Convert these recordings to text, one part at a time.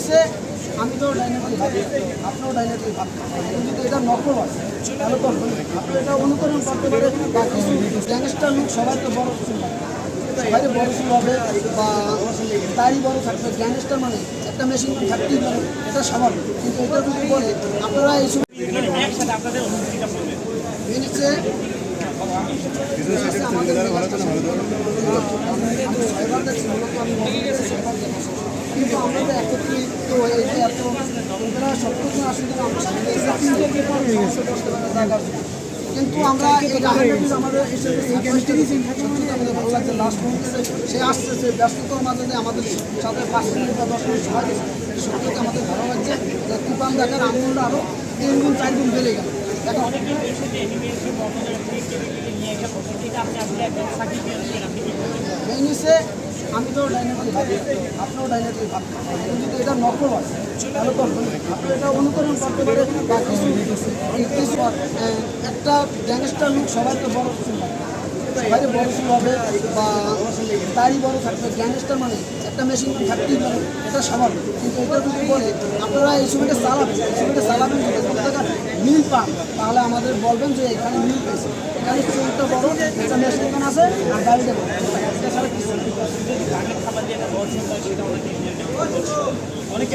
নিচে আমি তো ডাইনামিক ভাবি আপনিও কিন্তু এটা নকল তাহলে তো আপনি এটা অনুকরণ করতে পারে বা কিছু গ্যাংস্টার লোক সবাই তো বড় কিছু। সবাই বড় শুরু হবে বা তারই বড় থাকবে। গ্যাংস্টার মানে একটা মেশিন থাকতেই পারে এটা স্বাভাবিক। কিন্তু এটা যদি বলে আপনারা এই সময় আমাদের তো একত্রিত হয়ে যে এত ওনারা সবকিছু আসলে আমরা সামনে দেখার কিন্তু আমরা আমাদের ভালো লাগছে। লাস্ট মুহূর্তে সে আসতেছে ব্যস্ততার মাঝে আমাদের সাথে পাঁচ মিনিট বা দশ মিনিট সময় সত্যি আমাদের ভালো লাগছে। যে তুফান দেখার আনন্দটা আরও তিন গুণ, চার গুণ বেড়ে গেল। এখন আমি তো ডাইনামিক ভাবি আপনিও ডাইনামিক ভাবতে কিন্তু এটা নকল হয় তাহলে তো এটা অনুকরণ করতে পারে কিছু কিছু, একটা গ্যাংস্টার লোক সবাই তো বড় কিছু। সবাই বড় শুরু হবে বা তারই বড় থাকবে। গ্যাংস্টার মানে একটা মেশিন থাকতেই পারে এটা স্বাভাবিক। কিন্তু এটা যদি বলে আপনারা এই সময়টা চালাবেন এই সময়টা চালাবেন মিল পান তাহলে আমাদের বলবেন যে এখানে মিল পেয়েছে। এখানে চোরটা বড় একটা মেশিন আছে আর গাড়িটা বড় এটা ছাড়া কিছু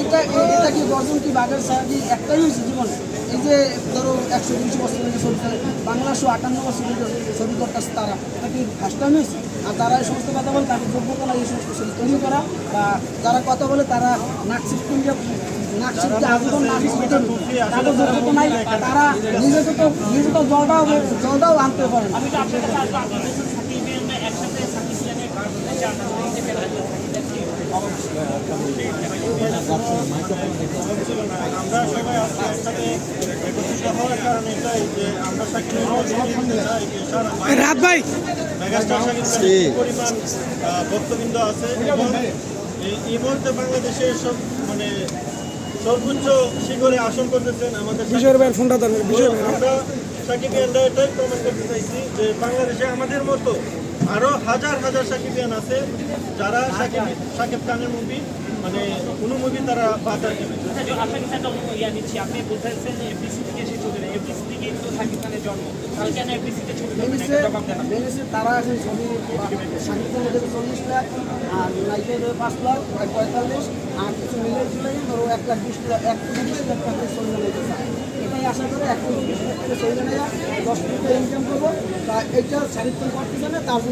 এটা এটা কি গর্জন কি বাঘের কি একটাই হয়েছে জীবনে? এই যে ধরো একশো দুইশো বছর থেকে চলছে বাংলাশো আটান্ন বছর থেকে ছবি করতেছে তারা। এটা কি ফার্স্ট টাইম হয়েছে? আর তারা এই সমস্ত কথা বলে তাদের যোগ্যতা না এই সমস্ত ছবি তৈরি করা বা যারা কথা বলে তারা নাকশিপ কিনলে নাকশিপকে আজীবন নাকশিপ তাদের যোগ্যতা নাই তারা নিজেকে তো নিজে তো জলটাও জলটাও আনতে পারে আমি তো আপনার কাছে একসাথে সাকিব আমরা সবাই আজকে একসাথে একত্রিত হওয়ার কারণ এটাই যে আমরা সাকিব চাই যে সারা রাত ভাই। মেগাস্টার সাকিব পরিমাণ ভক্তবৃন্দ আছে এবং এই- মুহূর্তে বাংলাদেশে সব মানে সর্বোচ্চ শিখরে আসন করতেছেন আমাদের সাকিব। বিজয়ের ভাইয়ের ফোনটা দেন বিজয় ভাই আমরা সাকিবিয়ানরা এটাই প্রমাণ করতে চাইছি যে বাংলাদেশে আমাদের মতো আরও হাজার হাজার সাকিবিয়ান আছে যারা সাকিব সাকিব খানের মুভি মানে কোনো মুভি তারা বাদ রাখবে না। আপনাকে একটা ইয়া দিচ্ছি। আপনি বলতেছেন যে এফডিসি থেকে এসে ছবি এফডিসি থেকে তো সাকিব খানের জন্ম। তাহলে কেন এফডিসিতে ছবি করবেন মেনেছে একটা জবাব দেন মেনেছে তারা এখন ছবি সাহিত্যের মধ্যে চল্লিশ লাখ আর নাইটের পাঁচ লাখ আর পঁয়তাল্লিশ আর কিছু মিলে ছিল ধরো এক লাখ বিশ লাখ এক কোটি বিশ লাখ টাকা এটাই আশা করে এক কোটি বিশ লাখ টাকা দশ কোটি ইনকাম করব। তা এইটা সাহিত্য করতেছে না তার জন্য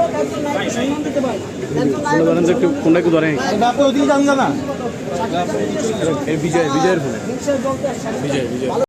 ধরেন যে ফোনটা একটু ধরেন বিজয় বিজয়ের ফোন বিজয়। ভালো